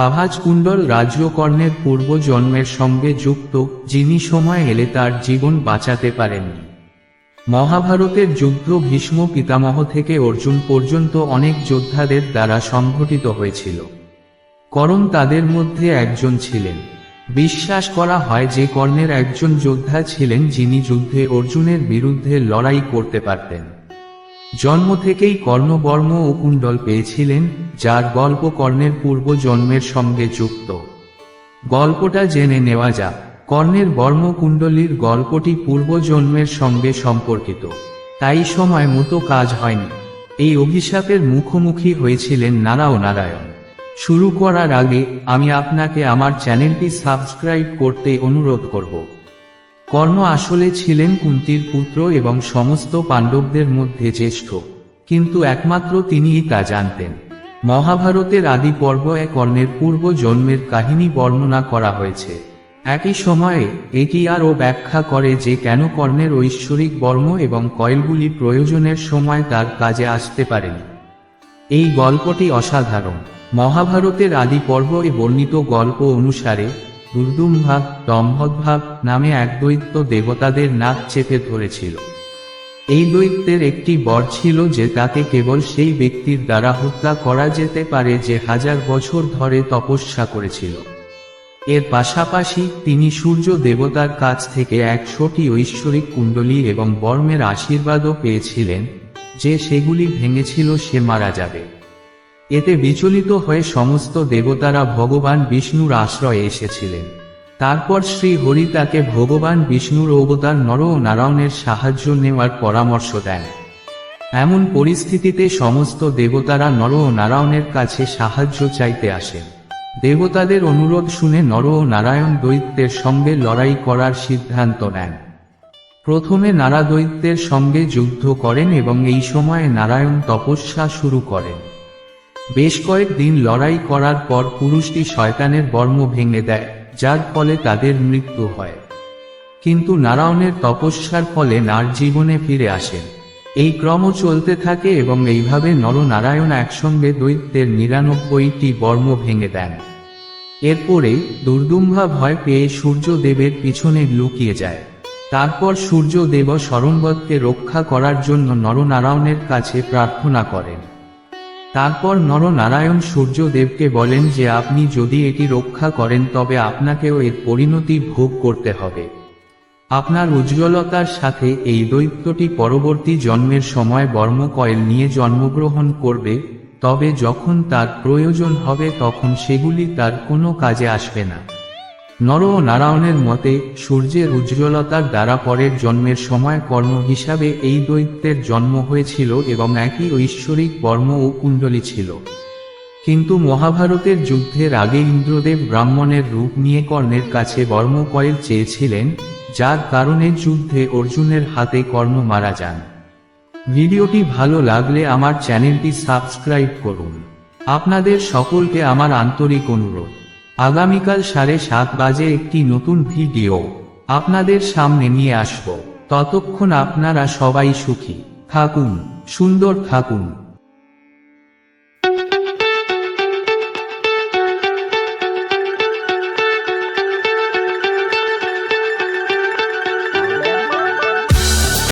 কাভাজ কুণ্ডল রাজ্যকর্ণের পূর্বজন্মের সঙ্গে যুক্ত, যিনি সময় এলে তার জীবন বাঁচাতে পারেননি মহাভারতের যুদ্ধ ভীষ্ম পিতামহ থেকে অর্জুন পর্যন্ত অনেক যোদ্ধাদের দ্বারা সংঘটিত হয়েছিল। করণ তাদের মধ্যে একজন ছিলেন। বিশ্বাস করা হয় যে কর্ণের একজন যোদ্ধা ছিলেন যিনি যুদ্ধে অর্জুনের বিরুদ্ধে লড়াই করতে পারতেন। জন্ম থেকেই কর্ণবর্ম ও কুণ্ডল পেয়েছিলেন, যার গল্প কর্ণের পূর্বজন্মের সঙ্গে যুক্ত। গল্পটা জেনে নেওয়া যাক, কর্ণের বর্মকুণ্ডলীর গল্পটি পূর্বজন্মের সঙ্গে সম্পর্কিত। তাই সময় মতো কাজ হয়নি। এই অভিশাপের মুখোমুখি হয়েছিলেন নারাও নারায়ণ। শুরু করার আগে আমি আপনাকে আমার চ্যানেলটি সাবস্ক্রাইব করতে অনুরোধ করব। কর্ণ আসলে ছিলেন কুন্তির পুত্র এবং সমস্ত পাণ্ডবদের মধ্যে জ্যেষ্ঠ। কিন্তু একমাত্র তিনিই তা জানতেন। মহাভারতের আদি পর্বে কর্ণের পূর্ব জন্মের কাহিনী বর্ণনা করা হয়েছে। একই সময়ে এটি আরও ব্যাখ্যা করে যে কেন কর্ণের ঐশ্বরিক বর্ম এবং কয়েলগুলি প্রয়োজনের সময় তার কাজে আসতে পারেনি। এই গল্পটি অসাধারণ। মহাভারতের আদি পর্বে বর্ণিত গল্প অনুসারে দুর্দুমভাগ দম্ভদ্ভাগ নামে এক দৈত্য দেবতাদের নাক চেপে ধরেছিল। এই দৈত্যের একটি বর ছিল যে তাকে কেবল সেই ব্যক্তির দ্বারা হত্যা করা যেতে পারে যে হাজার বছর ধরে তপস্যা করেছিল। এর পাশাপাশি তিনি সূর্য দেবতার কাছ থেকে একশোটি ঐশ্বরিক কুণ্ডলী এবং বর্মের আশীর্বাদও পেয়েছিলেন, যে সেগুলি ভেঙেছিল সে মারা যাবে। এতে বিচলিত হয়ে সমস্ত দেবতারা ভগবান বিষ্ণুর আশ্রয়ে এসেছিলেন। তারপর শ্রী হরি তাকে ভগবান বিষ্ণুর অবতার নর ও নারায়ণের সাহায্য নেওয়ার পরামর্শ দেন। এমন পরিস্থিতিতে সমস্ত দেবতারা নর ও নারায়ণের কাছে সাহায্য চাইতে আসেন। দেবতাদের অনুরোধ শুনে নর ও নারায়ণ দৈত্যের সঙ্গে লড়াই করার সিদ্ধান্ত নেন। প্রথমে নারা দৈত্যের সঙ্গে যুদ্ধ করেন এবং এই সময়ে নারায়ণ তপস্যা শুরু করেন। বেশ কয়েকদিন লড়াই করার পর পুরুষটি শয়তানের বর্ম ভেঙে দেয়, যার ফলে তাদের মৃত্যু হয়। কিন্তু নারায়ণের তপস্যার ফলে নার জীবনে ফিরে আসেন। এই ক্রম চলতে থাকে এবং এইভাবে নরনারায়ণ একসঙ্গে দৈত্যের নিরানব্বইটি বর্ম ভেঙে দেন। এরপরে দুর্দুম্ভা ভয় পেয়ে সূর্যদেবের পিছনে লুকিয়ে যায়। তারপর সূর্যদেব শরণবতকে রক্ষা করার জন্য নরনারায়ণের কাছে প্রার্থনা করেন। তারপর নরনারায়ণ সূর্যদেবকে বলেন যে আপনি যদি এটি রক্ষা করেন তবে আপনাকেও এর পরিণতি ভোগ করতে হবে। আপনার উজ্জ্বলতার সাথে এই দৈত্যটি পরবর্তী জন্মের সময় বর্মকয়েল নিয়ে জন্মগ্রহণ করবে, তবে যখন তার প্রয়োজন হবে তখন সেগুলি তার কোনো কাজে আসবে না। নর নারায়ণের মতে, সূর্যের উজ্জ্বলতার দ্বারা পরের জন্মের সময় কর্ম হিসাবে এই দৈত্যের জন্ম হয়েছিল এবং একই ঐশ্বরিক কর্ম ও কুণ্ডলী ছিল। কিন্তু মহাভারতের যুদ্ধের আগে ইন্দ্রদেব ব্রাহ্মণের রূপ নিয়ে কর্ণের কাছে বর্মকয়েল চেয়েছিলেন, যার কারণে যুদ্ধে অর্জুনের হাতে কর্ণ মারা যান। ভিডিওটি ভালো লাগলে আমার চ্যানেলটি সাবস্ক্রাইব করুন। আপনাদের সকলকে আমার আন্তরিক অনুরোধ। আগামীকাল সাড়ে সাত বাজে একটি নতুন ভিডিও আপনাদের সামনে নিয়ে আসব। ততক্ষণ আপনারা সবাই সুখী। থাকুন, সুন্দর থাকুন।